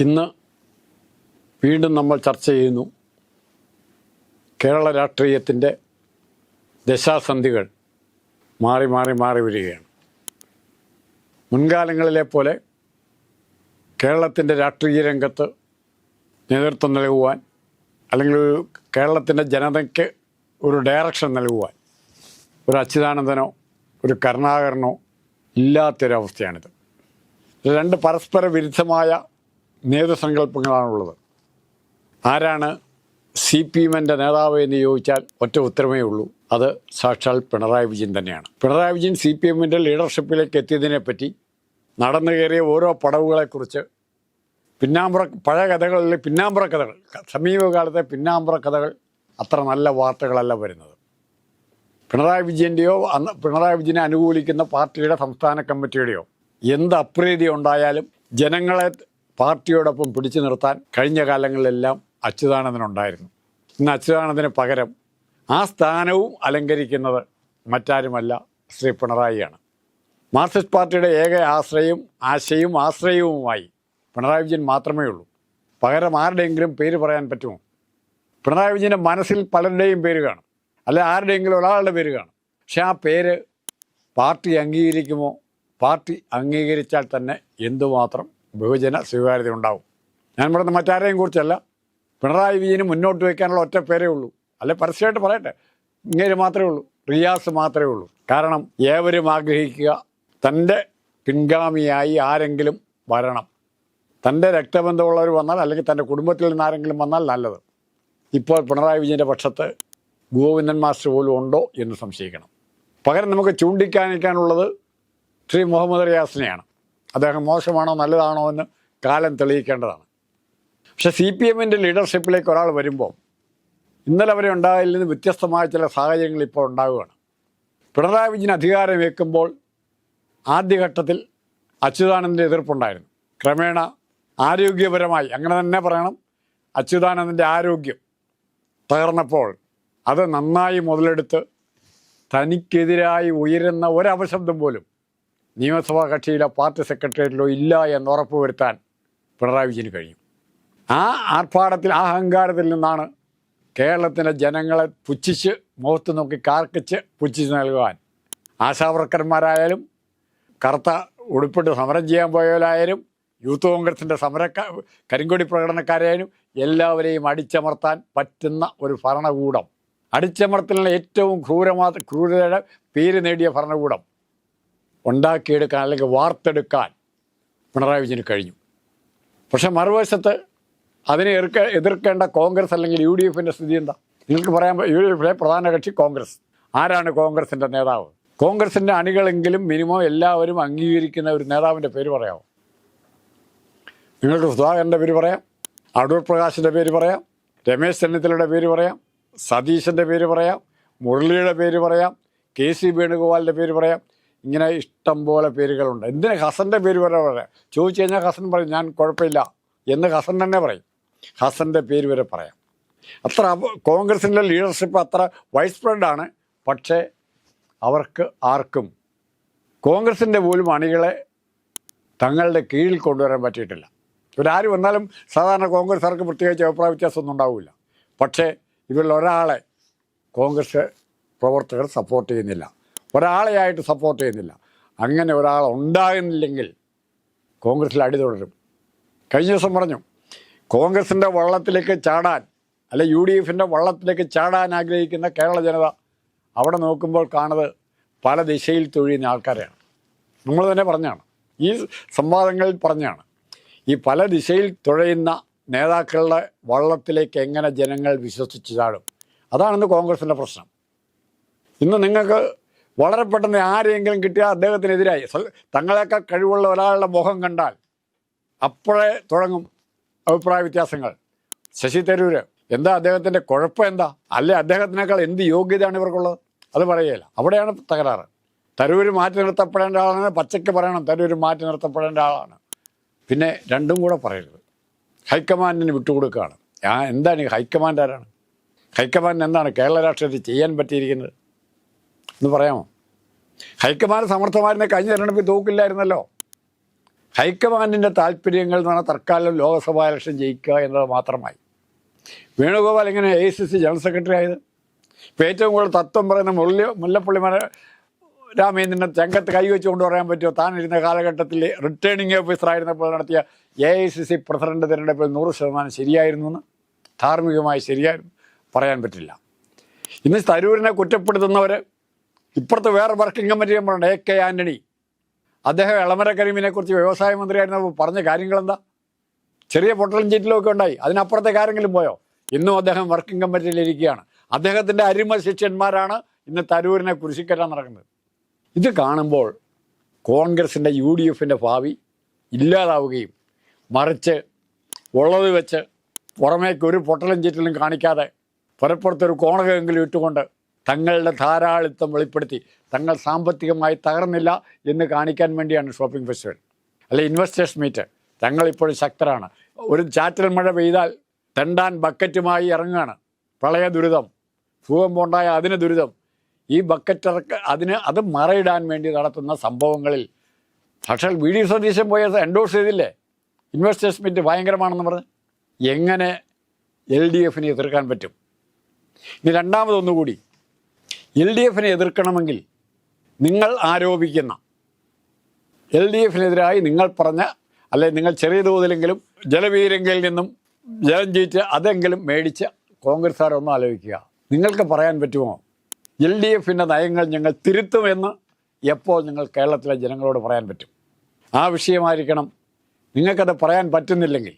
ഇന്ന് വീണ്ടും നമ്മൾ ചർച്ച ചെയ്യുന്നു കേരള രാഷ്ട്രീയത്തിന്റെ ദശാസന്ധികൾ മാറി മാറി മാറി വരികയാണ്. മുൻകാലങ്ങളിലെ പോലെ കേരളത്തിന്റെ രാഷ്ട്രീയ രംഗത്ത് നേതൃത്വം നൽകുവാൻ അല്ലെങ്കിൽ കേരളത്തിന്റെ ജനതയ്ക്ക് ഒരു ഡയറക്ഷൻ നൽകുവാൻ ഒരു അച്യുതാനന്ദനോ ഒരു കരുണാകരനോ ഇല്ലാത്തൊരവസ്ഥയാണിത്. രണ്ട് പരസ്പര വിരുദ്ധമായ നേതൃസങ്കല്പങ്ങളാണുള്ളത്. ആരാണ് സി പി എമ്മിന്റെ നേതാവ് എന്ന് ചോദിച്ചാൽ ഒറ്റ ഉത്തരമേ ഉള്ളൂ. അത് സാക്ഷാൽ പിണറായി വിജയൻ തന്നെയാണ്. പിണറായി വിജയൻ സി പി എമ്മിന്റെ ലീഡർഷിപ്പിലേക്ക് എത്തിയതിനെപ്പറ്റി നടന്നു കയറിയ ഓരോ പടവുകളെക്കുറിച്ച് പിന്നാമ്പുറ പഴയ കഥകളിൽ പിന്നാമ്പുറ കഥകൾ സമീപകാലത്തെ പിന്നാമ്പുറ കഥകൾ അത്ര നല്ല വാർത്തകളല്ല വരുന്നത്. പിണറായി വിജയന്റെയോ അന്ന് പിണറായി വിജയനെ അനുകൂലിക്കുന്ന പാർട്ടിയുടെ സംസ്ഥാന കമ്മിറ്റിയുടെയോ എന്ത് അപ്രീതി ഉണ്ടായാലും ജനങ്ങളെ പാർട്ടിയോടൊപ്പം പിടിച്ചു നിർത്താൻ കഴിഞ്ഞ കാലങ്ങളിലെല്ലാം അച്യുതാനന്ദനുണ്ടായിരുന്നു. ഇന്ന് അച്യുതാനന്ദന് പകരം ആ സ്ഥാനവും അലങ്കരിക്കുന്നത് മറ്റാരുമല്ല ശ്രീ പിണറായിയാണ്. മാർക്സിസ്റ്റ് പാർട്ടിയുടെ ഏക ആശ്രയം ആശയും ആശ്രയവുമായി പിണറായി വിജയൻ മാത്രമേ ഉള്ളൂ. പകരം ആരുടെയെങ്കിലും പേര് പറയാൻ പറ്റുമോ? പിണറായി വിജയന്റെ മനസ്സിൽ പലരുടെയും പേര് കാണും. അല്ലെ ആരുടെയെങ്കിലും ഒരാളുടെ പേര് കാണും. പക്ഷെ ആ പേര് പാർട്ടി അംഗീകരിക്കുമോ? പാർട്ടി അംഗീകരിച്ചാൽ തന്നെ എന്തുമാത്രം ബഹുജന സ്വീകാര്യത ഉണ്ടാവും ഞാൻ പറയുന്നത് മറ്റാരെയും കുറിച്ചല്ല പിണറായി വിജയന് മുന്നോട്ട് വയ്ക്കാനുള്ള ഒറ്റ പേരേ ഉള്ളൂ. അല്ലെ പരസ്യമായിട്ട് പറയട്ടെ ഇങ്ങനെ മാത്രമേ ഉള്ളൂ റിയാസ് മാത്രമേ ഉള്ളൂ. കാരണം ഏവരും ആഗ്രഹിക്കുക തന്റെ പിൻഗാമിയായി ആരെങ്കിലും വരണം. തന്റെ രക്തബന്ധമുള്ളവർ വന്നാൽ അല്ലെങ്കിൽ തന്റെ കുടുംബത്തിൽ നിന്ന് ആരെങ്കിലും വന്നാൽ നല്ലത്. ഇപ്പോൾ പിണറായി വിജയന്റെ പക്ഷത്ത് ഗോവിന്ദൻ മാസ്റ്റർ പോലും ഉണ്ടോ എന്ന് സംശയിക്കണം. പകരം നമുക്ക് ചൂണ്ടിക്കാണിക്കാനുള്ളത് ശ്രീ മുഹമ്മദ് റിയാസിനെയാണ്. അദ്ദേഹം മോശമാണോ നല്ലതാണോ എന്ന് കാലം തെളിയിക്കേണ്ടതാണ്. പക്ഷേ സി പി എമ്മിന്റെ ലീഡർഷിപ്പിലേക്ക് ഒരാൾ വരുമ്പോൾ ഇന്നലെ വരെ ഉണ്ടായതിൽ നിന്ന് വ്യത്യസ്തമായ ചില സാഹചര്യങ്ങൾ ഇപ്പോൾ ഉണ്ടാവുകയാണ്. പിണറായി വിജയൻ അധികാരം ഏൽക്കുമ്പോൾ ആദ്യഘട്ടത്തിൽ അച്യുതാനന്ദന്റെ എതിർപ്പുണ്ടായിരുന്നു. ക്രമേണ ആരോഗ്യപരമായി അങ്ങനെ തന്നെ പറയണം. അച്യുതാനന്ദന്റെ ആരോഗ്യം തകർന്നപ്പോൾ അത് നന്നായി മുതലെടുത്ത് തനിക്കെതിരായി ഉയരുന്ന ഒരവശബ്ദം പോലും നിയമസഭാ കക്ഷിയിലോ പാർട്ടി സെക്രട്ടേറിയറ്റിലോ ഇല്ല എന്ന് ഉറപ്പുവരുത്താൻ പിണറായി വിജയന് കഴിയും ആ ആർഭാടത്തിൽ ആ അഹങ്കാരത്തിൽ നിന്നാണ് കേരളത്തിലെ ജനങ്ങളെ പുച്ഛിച്ച് മുഖത്ത് നോക്കി കാർക്കിച്ച് പുച്ഛിച്ച് നൽകുവാൻ ആശാവർക്കർമാരായാലും കറുത്ത ഉടുപ്പിട്ട് സമരം ചെയ്യാൻ പോയവരായാലും യൂത്ത് കോൺഗ്രസിന്റെ സമര കരിങ്കൊടി പ്രകടനക്കാരായാലും എല്ലാവരെയും അടിച്ചമർത്താൻ പറ്റുന്ന ഒരു ഭരണകൂടം. അടിച്ചമർത്തലിനുള്ള ഏറ്റവും ക്രൂരമാ ക്രൂരതയുടെ പേര് നേടിയ ഭരണകൂടം. ഉണ്ടാക്കിയെടുക്കാൻ അല്ലെങ്കിൽ വാർത്തെടുക്കാൻ പിണറായി വിജയന് കഴിഞ്ഞു. പക്ഷെ മറുവശത്ത് അതിനെ എതിർക്ക എതിർക്കേണ്ട കോൺഗ്രസ് അല്ലെങ്കിൽ യു ഡി എഫിന്റെ സ്ഥിതി എന്താ? നിങ്ങൾക്ക് പറയാൻ യു ഡി എഫിലെ പ്രധാന കക്ഷി കോൺഗ്രസ്. ആരാണ് കോൺഗ്രസിന്റെ നേതാവ്? കോൺഗ്രസിന്റെ അണികളെങ്കിലും മിനിമം എല്ലാവരും അംഗീകരിക്കുന്ന ഒരു നേതാവിന്റെ പേര് പറയാമോ? നിങ്ങൾക്ക് സുധാകരന്റെ പേര് പറയാം അടൂർ പ്രകാശിന്റെ പേര് പറയാം രമേശ് ചെന്നിത്തലയുടെ പേര് പറയാം സതീശന്റെ പേര് പറയാം മുരളിയുടെ പേര് പറയാം കെ സി വേണുഗോപാലിന്റെ പേര് പറയാം ഇങ്ങനെ ഇഷ്ടം പോലെ പേരുകളുണ്ട്. എന്തിനാ ഹസന്റെ പേര് വരെ പറയാം? ചോദിച്ചു കഴിഞ്ഞാൽ ഹസൻ പറയും ഞാൻ കുഴപ്പമില്ല എന്ന് ഹസൻ തന്നെ പറയും. ഹസന്റെ പേര് വരെ പറയാം. അത്ര കോൺഗ്രസിന്റെ ലീഡർഷിപ്പ് അത്ര വൈഡ് സ്പ്രെഡാണ് പക്ഷേ അവർക്ക് ആർക്കും കോൺഗ്രസിന്റെ പോലും അണികളെ തങ്ങളുടെ കീഴിൽ കൊണ്ടുവരാൻ പറ്റിയിട്ടില്ല. ഇവരാര് വന്നാലും സാധാരണ കോൺഗ്രസ്സുകാർക്ക് പ്രത്യേകിച്ച് അഭിപ്രായ വ്യത്യാസമൊന്നും ഉണ്ടാവില്ല. പക്ഷേ ഇവരിൽ ഒരാളെ കോൺഗ്രസ് പ്രവർത്തകർ സപ്പോർട്ട് ചെയ്യുന്നില്ല. ഒരാളെയായിട്ട് സപ്പോർട്ട് ചെയ്യുന്നില്ല. അങ്ങനെ ഒരാൾ ഉണ്ടാകുന്നില്ലെങ്കിൽ കോൺഗ്രസ്സിൽ അടി തുടരും. കഴിഞ്ഞ ദിവസം പറഞ്ഞു കോൺഗ്രസിന്റെ വള്ളത്തിലേക്ക് ചാടാൻ അല്ലെ യു ഡി എഫിന്റെ വള്ളത്തിലേക്ക് ചാടാൻ ആഗ്രഹിക്കുന്ന കേരള ജനത അവിടെ നോക്കുമ്പോൾ കാണുന്നത് പല ദിശയിൽ തൊഴിയുന്ന ആൾക്കാരെയാണ്. നമ്മൾ തന്നെ പറഞ്ഞാണ് ഈ സംവാദങ്ങളിൽ പറഞ്ഞാണ് ഈ പല ദിശയിൽ തുഴയുന്ന നേതാക്കളുടെ വള്ളത്തിലേക്ക് എങ്ങനെ ജനങ്ങൾ വിശ്വസിച്ച് ചാടും? അതാണിന്ന് കോൺഗ്രസിന്റെ പ്രശ്നം. ഇന്ന് നിങ്ങൾക്ക് വളരെ പെട്ടെന്ന് ആരെയെങ്കിലും കിട്ടിയാൽ അദ്ദേഹത്തിനെതിരായി. തങ്ങളെക്കാൾ കഴിവുള്ള ഒരാളുടെ മുഖം കണ്ടാൽ അപ്പോഴേ തുടങ്ങും അഭിപ്രായ വ്യത്യാസങ്ങൾ. ശശി തരൂര് എന്താ അദ്ദേഹത്തിന്റെ കുഴപ്പം എന്താ? അല്ലെ അദ്ദേഹത്തിനേക്കാൾ എന്ത് യോഗ്യതയാണ് ഇവർക്കുള്ളത്? അത് പറയുകയില്ല അവിടെയാണ് തകരാറ്. തരൂര് മാറ്റി നിർത്തപ്പെടേണ്ട ആളാണ്. പച്ചയ്ക്ക് പറയണം തരൂര് മാറ്റി നിർത്തപ്പെടേണ്ട ആളാണ്. പിന്നെ രണ്ടും കൂടെ പറയരുത്. ഹൈക്കമാൻഡിന് വിട്ടുകൊടുക്കുകയാണ്. ഞാൻ എന്താണ് ഹൈക്കമാൻഡ് ആരാണ് ഹൈക്കമാൻഡിന് എന്താണ് കേരള രാഷ്ട്രീയത്തിൽ ചെയ്യാൻ പറ്റിയിരിക്കുന്നത്? എന്ന് പറയാമോ? ഹൈക്കമാൻഡ് സമർത്ഥമായിരുന്ന കഴിഞ്ഞ തെരഞ്ഞെടുപ്പിൽ തോക്കില്ലായിരുന്നല്ലോ. ഹൈക്കമാൻഡിന്റെ താല്പര്യങ്ങൾ എന്ന് പറഞ്ഞാൽ തൽക്കാലം ലോക്സഭാ ഇലക്ഷൻ ജയിക്കുക എന്നത് മാത്രമായി. വേണുഗോപാൽ എങ്ങനെ A C C general secretary ആയത്? ഇപ്പം ഏറ്റവും കൂടുതൽ തത്വം പറയുന്ന മുല്ല മുല്ലപ്പള്ളി മര രാമേന്ദ്രനെ രംഗത്ത് കൈവച്ചുകൊണ്ട് പറയാൻ പറ്റുമോ? താനിരുന്ന കാലഘട്ടത്തിൽ റിട്ടേണിംഗ് ഓഫീസറായിരുന്നപ്പോൾ നടത്തിയ A I C C president തിരഞ്ഞെടുപ്പിൽ നൂറ് ശതമാനം ശരിയായിരുന്നു എന്ന്. ധാർമ്മികമായി ശരിയായിരുന്നു. പറയാൻ പറ്റില്ല. ഇന്ന് തരൂരിനെ കുറ്റപ്പെടുത്തുന്നവർ ഇപ്പുറത്ത് വേറെ വർക്കിംഗ് കമ്മിറ്റി മെമ്പറുണ്ട് എ കെ ആന്റണി അദ്ദേഹം ഇളമര കരീമിനെ കുറിച്ച് വ്യവസായ മന്ത്രിയായിരുന്നപ്പോൾ പറഞ്ഞ കാര്യങ്ങളെന്താ? ചെറിയ പൊട്ടലും ചീറ്റിലും ഒക്കെ ഉണ്ടായി. അതിനപ്പുറത്തെ കാര്യങ്ങളും പോയോ? ഇന്നും അദ്ദേഹം വർക്കിംഗ് കമ്മിറ്റിയിൽ ഇരിക്കുകയാണ്. അദ്ദേഹത്തിന്റെ അരിമ ശിഷ്യന്മാരാണ് ഇന്ന് തരൂരിനെ കുരിശിക്കറ്റാൻ നടക്കുന്നത്. ഇത് കാണുമ്പോൾ കോൺഗ്രസിന്റെ യു ഡി എഫിന്റെ ഭാവി ഇല്ലാതാവുകയും മറിച്ച് ഉള്ളത് വെച്ച് പുറമേക്ക് ഒരു പൊട്ടലും ചീറ്റലും കാണിക്കാതെ പുറപ്പുറത്തൊരു കോണകമെങ്കിലും ഇട്ടുകൊണ്ട് തങ്ങളുടെ ധാരാളിത്തം വെളിപ്പെടുത്തി. തങ്ങൾ സാമ്പത്തികമായി തകർന്നില്ല എന്ന് കാണിക്കാൻ വേണ്ടിയാണ് ഷോപ്പിംഗ് ഫെസ്റ്റിവൽ. അല്ലെ ഇൻവെസ്റ്റേഴ്സ് മീറ്റ്. തങ്ങളിപ്പോൾ ശക്തരാണ്. ഒരു ചാറ്റൽ മഴ പെയ്താൽ തെണ്ടാൻ ബക്കറ്റുമായി ഇറങ്ങുകയാണ്. പ്രളയ ദുരിതം. ഭൂകമ്പം ഉണ്ടായ അതിന് ദുരിതം. ഈ ബക്കറ്റ് ഇറക്ക അതിന് അത് മറയിടാൻ വേണ്ടി നടത്തുന്ന സംഭവങ്ങളിൽ. പക്ഷേ വി ഡി സതീശൻ പോയ എൻഡോഴ്സ് ചെയ്തില്ലേ? ഇൻവെസ്റ്റേഴ്സ് മീറ്റ് ഭയങ്കരമാണെന്ന് പറഞ്ഞ്. എങ്ങനെ എൽ ഡി എഫിനെ എതിർക്കാൻ പറ്റും? ഇനി രണ്ടാമതൊന്നുകൂടി. എൽ ഡി എഫിനെ എതിർക്കണമെങ്കിൽ നിങ്ങൾ ആരോപിക്കുന്ന എൽ ഡി എഫിനെതിരായി നിങ്ങൾ പറഞ്ഞ അല്ലെ നിങ്ങൾ ചെറിയ തോതിലെങ്കിലും ജലവീരങ്കിൽ നിന്നും ജലം ചീറ്റ് അതെങ്കിലും മേടിച്ച കോൺഗ്രസ്സുകാരൊന്നും ആലോചിക്കുക. നിങ്ങൾക്ക് പറയാൻ പറ്റുമോ? എൽ ഡി എഫിന്റെ നയങ്ങൾ ഞങ്ങൾ തിരുത്തുമെന്ന് എപ്പോൾ നിങ്ങൾ കേരളത്തിലെ ജനങ്ങളോട് പറയാൻ പറ്റും? ആ വിഷയമായിരിക്കണം. നിങ്ങൾക്കത് പറയാൻ പറ്റുന്നില്ലെങ്കിൽ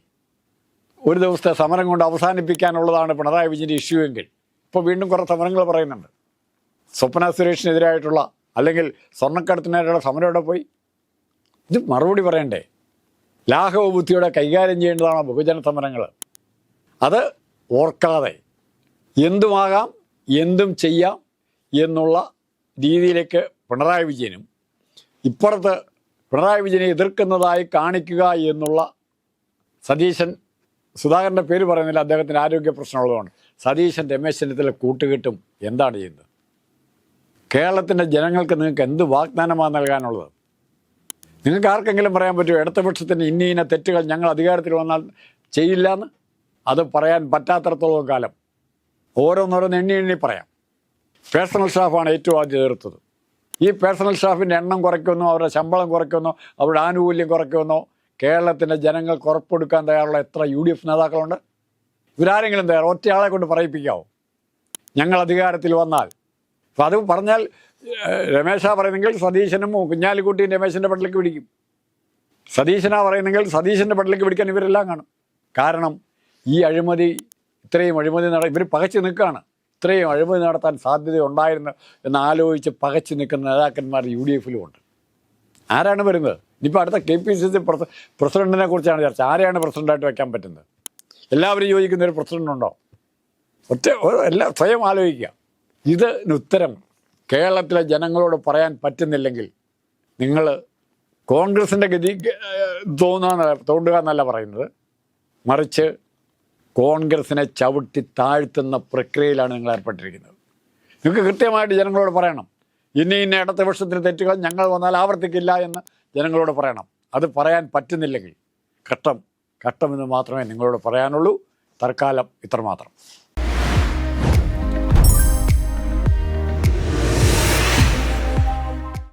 ഒരു ദിവസത്തെ സമരം കൊണ്ട് അവസാനിപ്പിക്കാനുള്ളതാണ് പിണറായി വിജയന്റെ ഇഷ്യൂ എങ്കിൽ. ഇപ്പോൾ വീണ്ടും കുറേ സമരങ്ങൾ പറയുന്നുണ്ട്. സ്വപ്ന സുരേഷിനെതിരായിട്ടുള്ള അല്ലെങ്കിൽ സ്വർണക്കടത്തിനായിട്ടുള്ള സമരം എവിടെ പോയി? ഇത് മറുപടി പറയണ്ടേ? ലാഘവ ബുദ്ധിയോടെ കൈകാര്യം ചെയ്യേണ്ടതാണ് ബഹുജന സമരങ്ങൾ അത് ഓർക്കാതെ എന്തുമാകാം എന്തും ചെയ്യാം എന്നുള്ള രീതിയിലേക്ക് പിണറായി വിജയനും ഇപ്പുറത്ത് പിണറായി വിജയനെ എതിർക്കുന്നതായി കാണിക്കുക എന്നുള്ള സതീശൻ സുധാകരന്റെ പേര് പറയുന്നില്ല അദ്ദേഹത്തിന് ആരോഗ്യ പ്രശ്നമുള്ളതുകൊണ്ട് സതീശൻ രമേശ് ചെന്നിത്തല കൂട്ടുകെട്ടും. എന്താണ് ചെയ്യുന്നത്? കേരളത്തിന്റെ ജനങ്ങൾക്ക് നിങ്ങൾക്ക് എന്ത് വാഗ്ദാനമാണ് നൽകാനുള്ളത്? നിങ്ങൾക്ക് ആർക്കെങ്കിലും പറയാൻ പറ്റുമോ? ഇടതുപക്ഷത്തിന് ഇന്ന ഇന്ന തെറ്റുകൾ ഞങ്ങൾ അധികാരത്തിൽ വന്നാൽ ചെയ്യില്ല എന്ന് അത് പറയാൻ പറ്റാത്തടത്തോളം കാലം. ഓരോന്നോരോന്ന് എണ്ണി എണ്ണി പറയാം. പേഴ്സണൽ സ്റ്റാഫാണ് ഏറ്റവും ആദ്യം എതിർത്തത്. ഈ പേഴ്സണൽ സ്റ്റാഫിന്റെ എണ്ണം കുറയ്ക്കുമെന്നോ അവരുടെ ശമ്പളം കുറയ്ക്കുമെന്നോ അവരുടെ ആനുകൂല്യം കുറയ്ക്കുമെന്നോ കേരളത്തിന്റെ ജനങ്ങൾ കുറപ്പെടുക്കാൻ തയ്യാറുള്ള എത്ര യു ഡി എഫ് നേതാക്കളുണ്ട്? ഇവരാരെങ്കിലും തയ്യാറോ ഒറ്റയാളെ കൊണ്ട് പറയിപ്പിക്കാവോ? ഞങ്ങൾ അധികാരത്തിൽ വന്നാൽ അപ്പം അത് പറഞ്ഞാൽ രമേശ പറയുന്നെങ്കിൽ സതീശനും കുഞ്ഞാലിക്കുട്ടിയും രമേശിന്റെ പട്ടിലേക്ക് പിടിക്കും. സതീശനാ പറയുന്നെങ്കിൽ സതീശന്റെ പട്ടിലേക്ക് പിടിക്കാൻ ഇവരെല്ലാം കാണും. കാരണം ഈ അഴിമതി ഇത്രയും അഴിമതി നട ഇവർ പകച്ചു നിൽക്കുകയാണ്. ഇത്രയും അഴിമതി നടത്താൻ സാധ്യതയുണ്ടായിരുന്നു എന്ന് ആലോചിച്ച് പകച്ചു നിൽക്കുന്ന നേതാക്കന്മാർ യു ഡി എഫിലും ഉണ്ട്. ആരാണ് വരുന്നത്? ഇനിയിപ്പോൾ അടുത്ത കെ പി സി സി പ്രസിഡന്റിനെ കുറിച്ചാണ് ചർച്ച. ആരെയാണ് പ്രസിഡന്റായിട്ട് വയ്ക്കാൻ പറ്റുന്നത്? എല്ലാവരും യോജിക്കുന്ന ഒരു പ്രസിഡന്റ് ഉണ്ടോ ഒറ്റ എല്ലാം സ്വയം ആലോചിക്കുക. ഇതിന് ഉത്തരം കേരളത്തിലെ ജനങ്ങളോട് പറയാൻ പറ്റുന്നില്ലെങ്കിൽ നിങ്ങൾ കോൺഗ്രസിന്റെ ഗതി തോന്നുക തോണ്ടുക എന്നല്ല പറയുന്നത്. മറിച്ച് കോൺഗ്രസിനെ ചവിട്ടി താഴ്ത്തുന്ന പ്രക്രിയയിലാണ് നിങ്ങൾ ഏർപ്പെട്ടിരിക്കുന്നത്. നിങ്ങൾക്ക് കൃത്യമായിട്ട് ജനങ്ങളോട് പറയണം. ഇനി ഇന്ന ഇടത്തെ വർഷത്തിന് തെറ്റുകൾ ഞങ്ങൾ വന്നാൽ ആവർത്തിക്കില്ല എന്ന് ജനങ്ങളോട് പറയണം. അത് പറയാൻ പറ്റുന്നില്ലെങ്കിൽ ഘട്ടം ഘട്ടമെന്ന് മാത്രമേ നിങ്ങളോട് പറയാനുള്ളൂ. തൽക്കാലം ഇത്രമാത്രം.